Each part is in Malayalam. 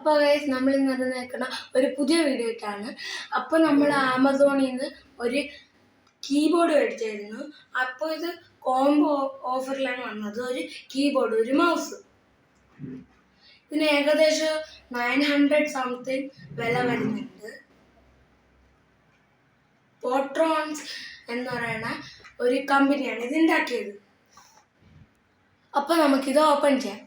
അപ്പോൾ ഗൈസ് നമ്മൾ ഇന്ന് നിൽക്കുന്ന ഒരു പുതിയ വീഡിയോ ഇട്ടാണ്. അപ്പോൾ നമ്മൾ ആമസോണിൽ നിന്ന് ഒരു കീബോർഡ് മേടിച്ചായിരുന്നു. അപ്പോൾ ഇത് കോംബോ ഓഫറിലാണ് വന്നത്. ഒരു കീബോർഡ് ഒരു മൗസ് ഇതിന് ഏകദേശം നയൻ ഹൺഡ്രഡ് സംതിങ് വില വരുന്നുണ്ട്. പോട്രോൺസ് എന്ന് പറയുന്ന ഒരു കമ്പനിയാണ് ഇത് ഉണ്ടാക്കിയത്. അപ്പോൾ നമുക്കിത് ഓപ്പൺ ചെയ്യാം.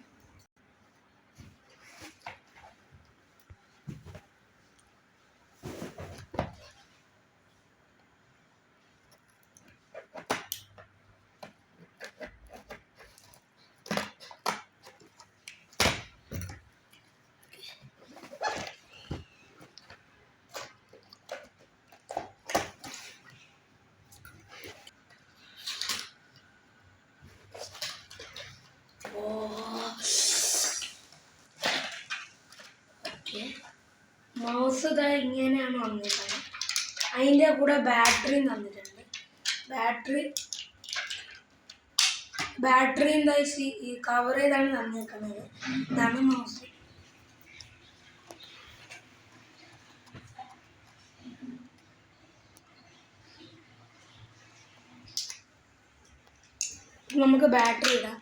ഓക്കെ. മൗസ് ഇതാ ഇങ്ങനെയാണ് വന്നിരിക്കുന്നത്. അതിന്റെ കൂടെ ബാറ്ററിയും തന്നിട്ടുണ്ട്. ബാറ്ററി ബാറ്ററി എന്താ ഈ കവർ ചെയ്താണ് തന്നിരിക്കുന്നത്. ഇതാണ് മൗസ്. നമുക്ക് ബാറ്ററി ഇടാം.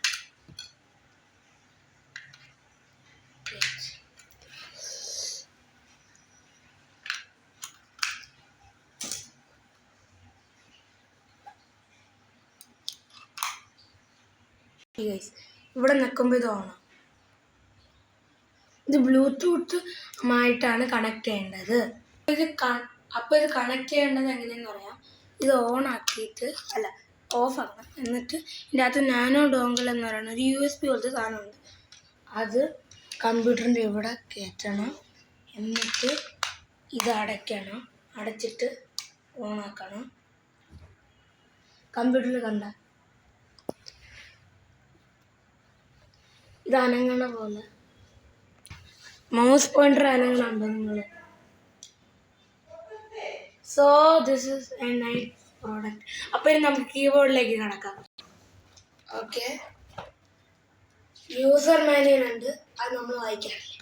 ഗൈസ് ഇവിടെ നിൽക്കുമ്പോൾ ഇത് ഓണം. ഇത് ബ്ലൂടൂത്ത് ആയിട്ടാണ് കണക്ട് ചെയ്യേണ്ടത്. ഇത് അപ്പോൾ ഇത് കണക്ട് ചെയ്യേണ്ടത് എങ്ങനെയെന്ന് പറയാം. ഇത് ഓൺ ആക്കിയിട്ട് അല്ല ഓഫ് ആക്കണം. എന്നിട്ട് ഇതിന്റെ അകത്ത് നാനോ ഡോങ്കിൾ എന്ന് പറയുന്ന ഒരു യു എസ് പി പോലത്തെ സാധനമുണ്ട്. അത് കമ്പ്യൂട്ടറിന്റെ ഇവിടെ കയറ്റണം. എന്നിട്ട് ഇത് അടയ്ക്കണം. അടച്ചിട്ട് ഓണാക്കണം കമ്പ്യൂട്ടറിൽ കണ്ട ഇത് പോലെ മൗസ് പോയിന്റർ അനങ്ങണുണ്ടോ നിങ്ങൾ so this is a night product അപ്പോൾ ഇനി നമുക്ക് കീബോർഡിലേക്ക് കിടക്കാം. ഓക്കെ യൂസർ മാനുവൽ അത് നമ്മൾ വായിക്കാറില്ല.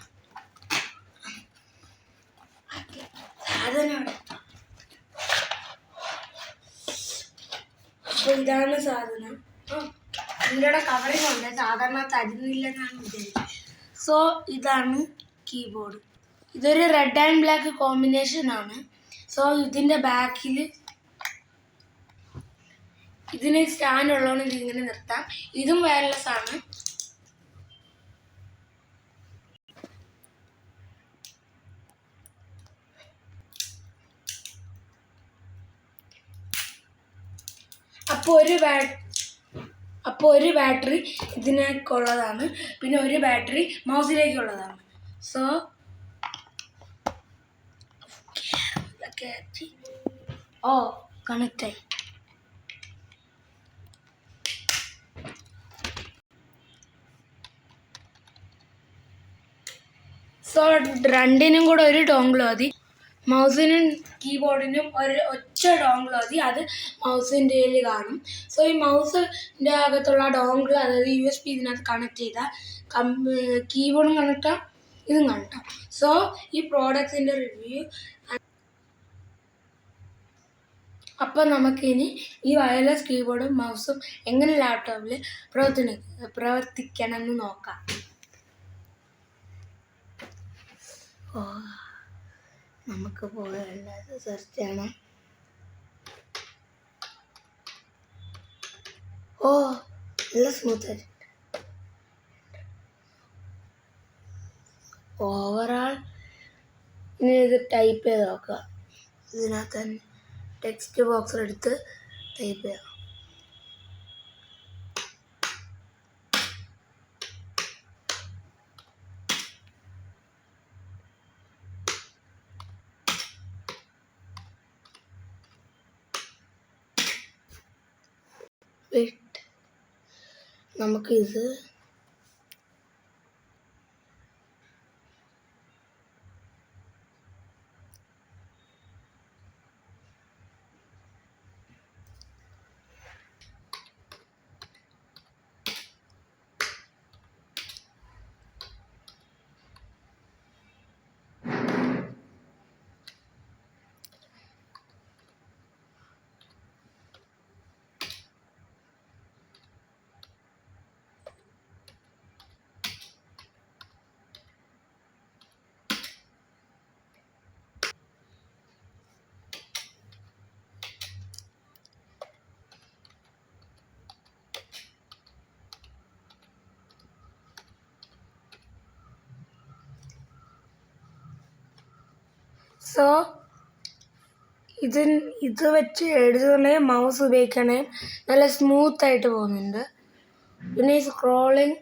സാധനം അപ്പോൾ ഇതാണ് സാധനം. ഇതിന്റെ കവറിങ് ഉണ്ട്. സാധാരണ തരുന്നില്ലെന്നാണ് വിചാരിച്ചത്. സോ ഇതാണ് കീബോർഡ് ഇതൊരു റെഡ് ആൻഡ് ബ്ലാക്ക് കോമ്പിനേഷൻ ആണ്. സോ ഇതിന്റെ ബാക്കിൽ ഇതിന് സ്റ്റാൻഡ് ഉള്ളതുകൊണ്ട് ഇതിങ്ങനെ നിർത്താം. ഇതും വയർലെസ് ആണ്. അപ്പോൾ ഒരു അപ്പോൾ ഒരു ബാറ്ററി ഇതിനേക്കുള്ളതാണ്. പിന്നെ ഒരു ബാറ്ററി മൗസിലേക്കുള്ളതാണ്. സോ ഓ കണക്റ്റായി സോ രണ്ടിനും കൂടെ ഒരു ടോങ്കിൾ മതി. മൗസിനും കീബോർഡിനും ഒരു ഒറ്റ ഡോങ്കിൾ മതി. അത് മൗസിന്റെ കാണും. സോ ഈ മൗസിന്റെ അകത്തുള്ള ഡോങ്കിൾ അതായത് യു എസ് പി ഇതിനകത്ത് കണക്ട് ചെയ്താൽ കം കീബോർഡും കണക്റ്റാം ഇതും കണക്റ്റാം. സോ ഈ പ്രോഡക്റ്റിന്റെ റിവ്യൂ അപ്പം നമുക്കിനി ഈ വയർലെസ് കീബോർഡും മൗസും എങ്ങനെ ലാപ്ടോപ്പിൽ പ്രവർത്തന പ്രവർത്തിക്കണം എന്ന് നോക്കാം. ഓ. നമുക്ക് പോകാനുള്ളത് സെർച്ച് ചെയ്യണം. ഓ നല്ല സ്മൂത്ത് ആയിട്ട്. ഓവറാൾ ഇനി ഇത് ടൈപ്പ് ചെയ്ത് നോക്കുക. ഇതിനകത്ത് തന്നെ ടെക്സ്റ്റ് ബോക്സിൽ എടുത്ത് ടൈപ്പ് ചെയ്യാം. വെയിറ്റ് നമുക്കിത് സോ ഇത് ഇത് വെച്ച് എഴുതുകയാണെങ്കിൽ മൗസ് ഉപയോഗിക്കണേ. നല്ല സ്മൂത്ത് ആയിട്ട് പോകുന്നുണ്ട്. പിന്നെ ഈ സ്ക്രോളിങ്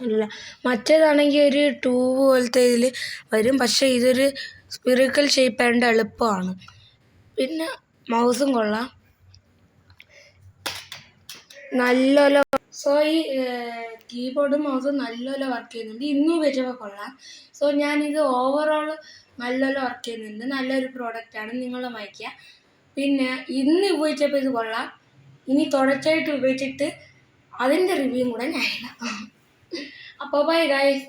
ഇല്ല. മറ്റേതാണെങ്കിൽ ഒരു ട്യൂബ് പോലത്തെ ഇതിൽ വരും. പക്ഷേ ഇതൊരു സ്പിറിക്കൽ ഷേപ്പ് ആയതുകൊണ്ട് എളുപ്പമാണ്. പിന്നെ മൗസും കൊള്ളാം. നല്ലപോലെ സോ ഈ കീബോർഡും മൗസും നല്ലപോലെ വർക്ക് ചെയ്യുന്നുണ്ട്. ഇന്നും ഉപയോഗിച്ചപ്പോൾ കൊള്ളാം. സോ ഞാനിത് ഓവറോൾ നല്ലപോലെ വർക്ക് ചെയ്യുന്നുണ്ട് നല്ലൊരു പ്രോഡക്റ്റാണ് നിങ്ങൾ വാങ്ങിക്കുക. പിന്നെ ഇന്ന് ഉപയോഗിച്ചപ്പോൾ ഇത് കൊള്ളാം. ഇനി തുടർച്ചയായിട്ട് ഉപയോഗിച്ചിട്ട് അതിന്റെ റിവ്യൂ കൂടെ ഞാൻ ഇടാം. അപ്പോൾ ബൈ ഗൈസ്